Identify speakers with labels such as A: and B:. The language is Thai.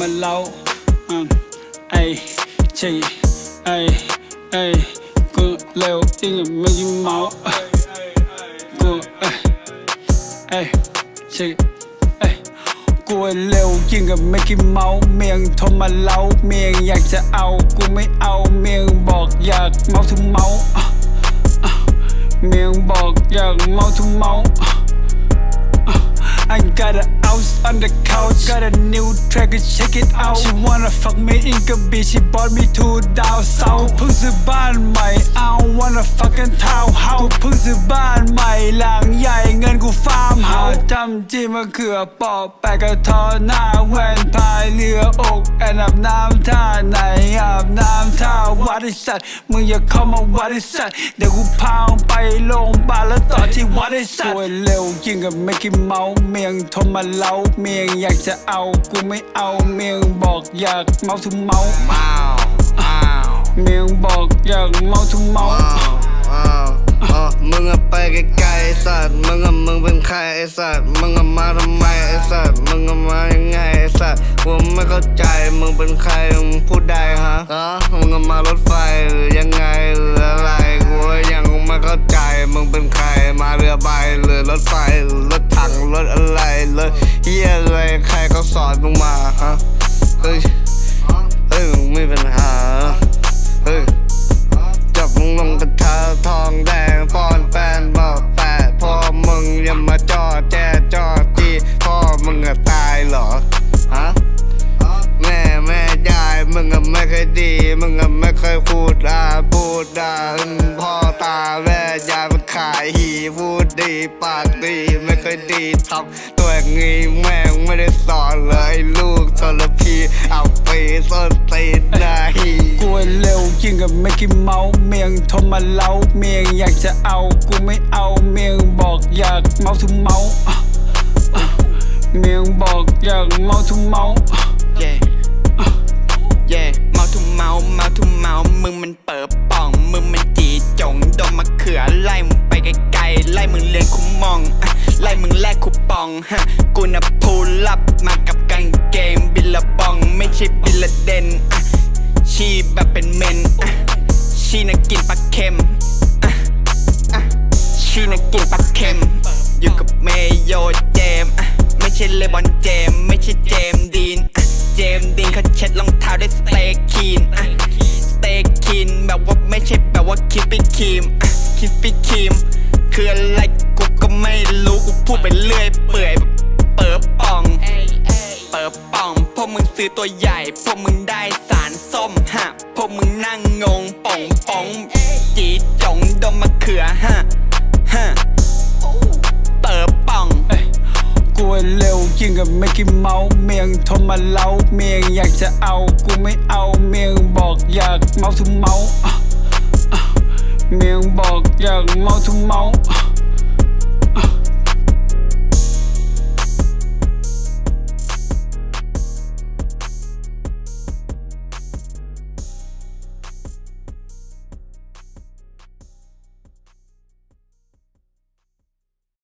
A: มาเล่าอืมไอ้ชีไอ้ไอ้กูเร็วจริงไม่ยิ้มเมากูไอ้ไอ้ชีไอ้กูเร็วยิ่งกับไม่กินเมาเมียงโทรมาเล่าเมียงอยากจะเอา กูไม่เอาเมียงบอกอยากเมาถึงเมาอะอะเมียงบอกอยากเมาถึงเมาอะ I got a house on the couch, got a new track, check it out. She wanna fuck me in Gabi, she bought me to down south. เพิ่งซื้อบ้านใหม่ I don't wanna fucking town house เพิ่งซื้อบ้านใหม่หลังใหญ่เงินกูฟาร์มเฮาจำจีมะเขือปอกแปะกระทอหน้าแหวนพายเรืออกแอนอาบน้ำท่าไหนอาบน้ำ วัดไอสัตว์มึงอย่าเข้ามาวัดไอสัตว์เดี๋ยวกูพามึงไปโรงพยาบาลแล้วต่อที่วัดไอสัตว์สวยเร็วยิ่งกับไม่กินเมาเมียงโทรมาเล่าเมียงอยากจะเอากูไม่เอาเมียงบอกอยากเมาทุกเมา
B: ว้าวว้าว
A: เมียงบอกอยากเมาทุกเมา
B: ว้าวว้าวอ๋อมึงอะไปไกลๆไอ้สัตว์มึงอะมึงเป็นใครไอ้สัตว์มึงอะมาทำไมไอ้สัตว์มึงอะมายังไงไอ้สัตว์ผมไม่เข้าใจมึงเป็นใครมึงพูด ถไฟรถถังรถอะไรรถเฮียอะไรใครเขาสอนมึงมาฮะเฮ้ยเฮ้ยมึงไม่เป็นหาเฮ้ยจับมึงลงกระทะทองแดงป้อนแป้นบอกแปดพ่อมึงย่ามาจอแจจอจีพ่อมึงอะตายเหรอฮะแม่แม่ยายมึงอะไม่เคยดี มึงอะไม่เคยพูดอ่าพูดอ่าพ่อตาแม่ยายมันขายหีพูดดีปากดี ไม่เคยดีทำตัวอย่างงี้แม่งไม่ได้สอนเลยลูกทรพีเอาไปส้นตีนหน้าหี
A: กูเร็วยิ่งกับไม่กินเมาเมียงโทรมาเล่าเมียงอยากจะเอากูไม่เอาเมียงบอกอยากเมาทุกเมาอะอะเมียงบอกอยากเมาทุกเมาอ่
C: ไล่มึงแลกคูปองฮะกูนะพูลับมากับกางเกงบิลละบอง ไม่ใช่บิลละเดนอะชีแบบเป็นเมนอะชีน่ะกินปลาเค็มอะอะชีน่ะกินปลาเค็ม อยู่กับเมโยเจมส์อะไม่ใช่เลบอนเจม ไม่ใช่เจมดีนอะเจมดีนเขาเช็ดรองเท้าด้วยสเตย์คีนอะสเตย์คีนแบบว่าไม่ใช่แบบว่าคิปปี้ครีมอะคิปปี้ครีมคืออะไร พูดไปเรื่อยเปื่อยแบบเปิดป่อง เปิดป่อง พวกมึงซื้อตัวใหญ่ พวกมึงได้สารส้มฮะ พวกมึงนั่งงงป่องป่องจีจงดมมะเขือฮะฮะเปิดป่อง
A: เอ้ยกูเร็วยิ่งกับไม่กินเมาเมียงโทรมาเล่าเมียงอยากจะเอา กูไม่เอาเมียงบอกอยากเมาทุกเมาอะอะเมียงบอกอยากเมาทุกเมาอะ